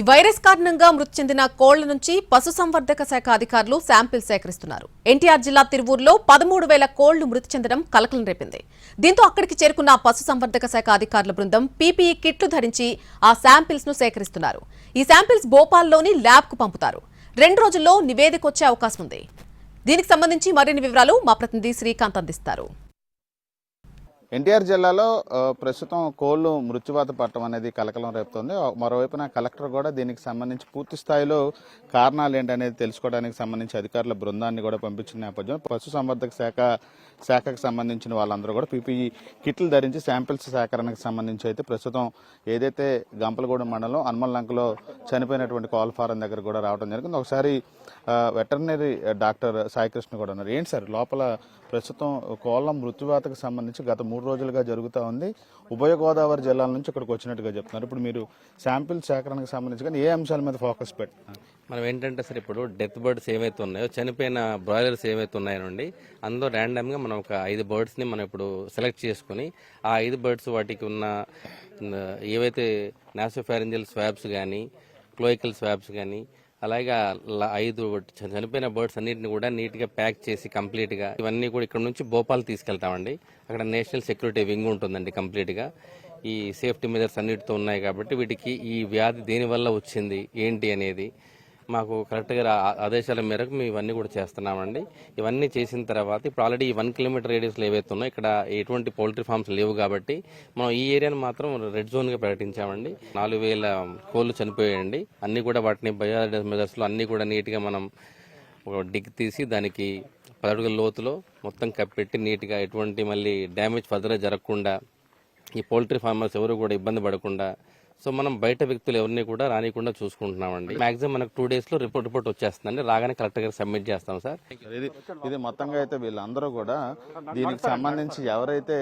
ఈ వైరస్ కారణంగా మృతి చెందిన కోళ్ళ నుంచి పశుసంవర్ధక శాఖ అధికారులు శాంపిల్ సేకరిస్తున్నారు. ఎన్టీఆర్ జిల్లా తిరువూరులో పదమూడు వేల కోళ్ళు మృతి చెందడం కలకలం రేపింది. దీంతో అక్కడికి చేరుకున్న పశుసంవర్ధక శాఖ అధికారుల బృందం పీపీఈ కిట్లు ధరించి ఆ శాంపిల్స్ను సేకరిస్తున్నారు. ఈ శాంపిల్స్ భోపాల్లోని ల్యాబ్కు పంపుతారు. రెండు రోజుల్లో నివేదిక వచ్చే అవకాశం ఉంది. దీనికి సంబంధించి మరిన్ని వివరాలు మా ప్రతినిధి శ్రీకాంత్ అందిస్తారు. ఎన్టీఆర్ జిల్లాలో ప్రస్తుతం కోళ్ళు మృత్యువాత పట్టడం అనేది కలకలం రేపుతోంది. మరోవైపున కలెక్టర్ కూడా దీనికి సంబంధించి పూర్తి స్థాయిలో కారణాలు ఏంటనేది తెలుసుకోవడానికి సంబంధించి అధికారుల బృందాన్ని కూడా పంపించిన నేపథ్యంలో పశు సంవర్ధక శాఖ శాఖకు సంబంధించిన వాళ్ళందరూ కూడా పీపీఈ కిట్లు ధరించి శాంపిల్స్ సేకరణకు సంబంధించి అయితే ప్రస్తుతం ఏదైతే గంపలగూడెం మండలం హనుమల్లంకలో చనిపోయినటువంటి కోళ్ళ ఫారం దగ్గర కూడా రావడం జరిగింది. ఒకసారి వెటర్నరీ డాక్టర్ సాయికృష్ణ కూడా ఉన్నారు. ఏంటి సార్ లోపల ప్రస్తుతం కోళ్ళ మృత్యువాతకు సంబంధించి గత మూడు రోజులుగా జరుగుతూ ఉంది. ఉభయ గోదావరి జిల్లాల నుంచి ఇక్కడికి వచ్చినట్టుగా చెప్తున్నారు. ఇప్పుడు మీరు శాంపిల్ సేకరణకు సంబంధించి కానీ ఏ అంశాల మీద ఫోకస్ పెట్టున్నారు మనం ఏంటంటే సార్ ఇప్పుడు డెత్ బర్డ్స్ ఏవైతే ఉన్నాయో చనిపోయిన బ్రాయిలర్స్ ఏవైతే ఉన్నాయండి అందులో ర్యాండమ్గా మనం ఒక ఐదు బర్డ్స్ని మనం ఇప్పుడు సెలెక్ట్ చేసుకుని ఆ ఐదు బర్డ్స్ వాటికి ఉన్న ఉన్న ఏవైతే నాసోఫారెంజల్ స్వాబ్స్ కానీ క్లోయికల్ స్వాబ్స్ కానీ అలాగే ఐదు చనిపోయిన బర్డ్స్ అన్నిటిని కూడా నీట్గా ప్యాక్ చేసి కంప్లీట్గా ఇవన్నీ కూడా ఇక్కడ నుంచి భోపాల్ తీసుకెళ్తామండి. అక్కడ నేషనల్ సెక్యూరిటీ వింగ్ ఉంటుందండి కంప్లీట్గా. ఈ సేఫ్టీ మెజర్స్ అన్నిటితో ఉన్నాయి కాబట్టి వీటికి ఈ వ్యాధి దేనివల్ల వచ్చింది ఏంటి అనేది మాకు కరెక్ట్గా ఆదేశాల మేరకు మేము ఇవన్నీ కూడా చేస్తున్నామండి. ఇవన్నీ చేసిన తర్వాత ఇప్పుడు ఆల్రెడీ వన్ కిలోమీటర్ రేడియస్లో ఏవైతే ఉన్నాయో ఇక్కడ ఎటువంటి పౌల్ట్రీ ఫార్మ్స్ లేవు కాబట్టి మనం ఈ ఏరియాను మాత్రం రెడ్ జోన్గా ప్రకటించామండి. నాలుగు వేల కోళ్ళు చనిపోయాయండి. అన్నీ కూడా వాటిని బయోడైవర్సిటీ మెజర్స్లో అన్నీ కూడా నీట్గా మనం ఒక డిగ్ తీసి దానికి పదడుగుల లోతులో మొత్తం కప్పెట్టి నీట్గా ఎటువంటి మళ్ళీ డ్యామేజ్ ఫర్దర్గా జరగకుండా ఈ పౌల్ట్రీ ఫార్మర్స్ ఎవరు కూడా ఇబ్బంది పడకుండా సో మనం బయట వ్యక్తులు ఎవరిని కూడా రానికుండా చూసుకుంటున్నామండి. మాక్సిమం మనకు టూ డేస్లో రిపోర్ట్ రిపోర్ట్ వచ్చేస్తుందండి. రాగానే కలెక్టర్ గారు సబ్మిట్ చేస్తాం సార్. ఇది ఇది మొత్తంగా అయితే వీళ్ళందరూ కూడా దీనికి సంబంధించి ఎవరైతే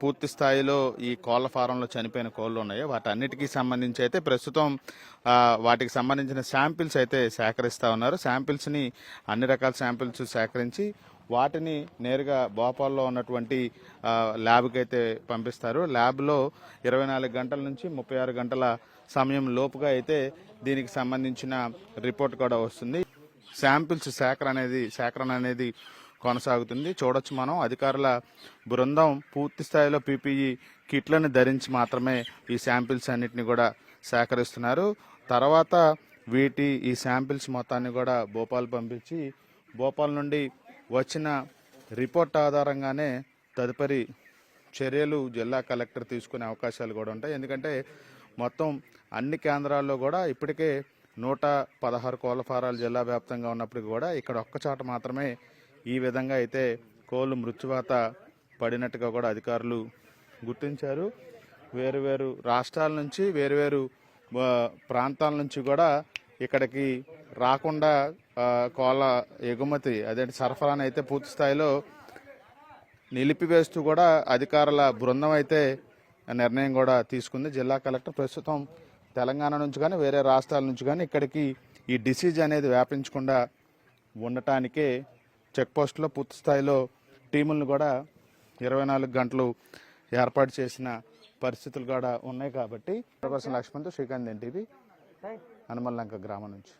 పూర్తి స్థాయిలో ఈ కోళ్ళ ఫారంలో చనిపోయిన కోళ్ళు ఉన్నాయో వాటన్నిటికీ సంబంధించి అయితే ప్రస్తుతం వాటికి సంబంధించిన శాంపిల్స్ అయితే సేకరిస్తా ఉన్నారు. శాంపిల్స్ని అన్ని రకాల శాంపిల్స్ సేకరించి వాటిని నేరుగా భోపాల్లో ఉన్నటువంటి ఆ, ల్యాబ్కి అయితే పంపిస్తారు. ల్యాబ్లో ఇరవై నాలుగు గంటల నుంచి ముప్పై ఆరు గంటల సమయం లోపుగా అయితే దీనికి సంబంధించిన రిపోర్ట్ కూడా వస్తుంది. శాంపిల్స్ సేకరణ అనేది సేకరణ అనేది కొనసాగుతుంది. చూడొచ్చు మనం. అధికారుల బృందం పూర్తి స్థాయిలో పీపీఈ కిట్లను ధరించి మాత్రమే ఈ శాంపిల్స్ అన్నిటిని కూడా సేకరిస్తున్నారు. తర్వాత వీటి ఈ శాంపిల్స్ మొత్తాన్ని కూడా భోపాల్ పంపించి భోపాల్ నుండి వచ్చిన రిపోర్ట్ ఆధారంగానే తదుపరి చర్యలు జిల్లా కలెక్టర్ తీసుకునే అవకాశాలు కూడా ఉంటాయి. ఎందుకంటే మొత్తం అన్ని కేంద్రాల్లో కూడా ఇప్పటికే నూట పదహారు కోళ్ళ ఫారాలు జిల్లా వ్యాప్తంగా ఉన్నప్పటికీ కూడా ఇక్కడ ఒక్కచోట మాత్రమే ఈ విధంగా అయితే కోళ్ళు మృత్యువాత పడినట్టుగా కూడా అధికారులు గుర్తించారు. వేరు వేరు రాష్ట్రాల నుంచి వేరు వేరు ప్రాంతాల నుంచి కూడా ఇక్కడికి రాకుండా కోళ్ళ ఎగుమతి అదే సరఫరాను అయితే పూర్తి స్థాయిలో నిలిపివేస్తూ కూడా అధికారుల బృందం అయితే నిర్ణయం కూడా తీసుకుంది. జిల్లా కలెక్టర్ ప్రస్తుతం తెలంగాణ నుంచి కానీ వేరే రాష్ట్రాల నుంచి కానీ ఇక్కడికి ఈ డిసీజ్ అనేది వ్యాపించకుండా ఉండటానికే చెక్ పోస్టులో పూర్తి స్థాయిలో టీములను కూడా ఇరవై నాలుగు గంటలు ఏర్పాటు చేసిన పరిస్థితులు కూడా ఉన్నాయి కాబట్టి. లక్ష్మణ్తో శ్రీకాంత్ ఎన్టీవీ హనుమల్లంక గ్రామం నుంచి.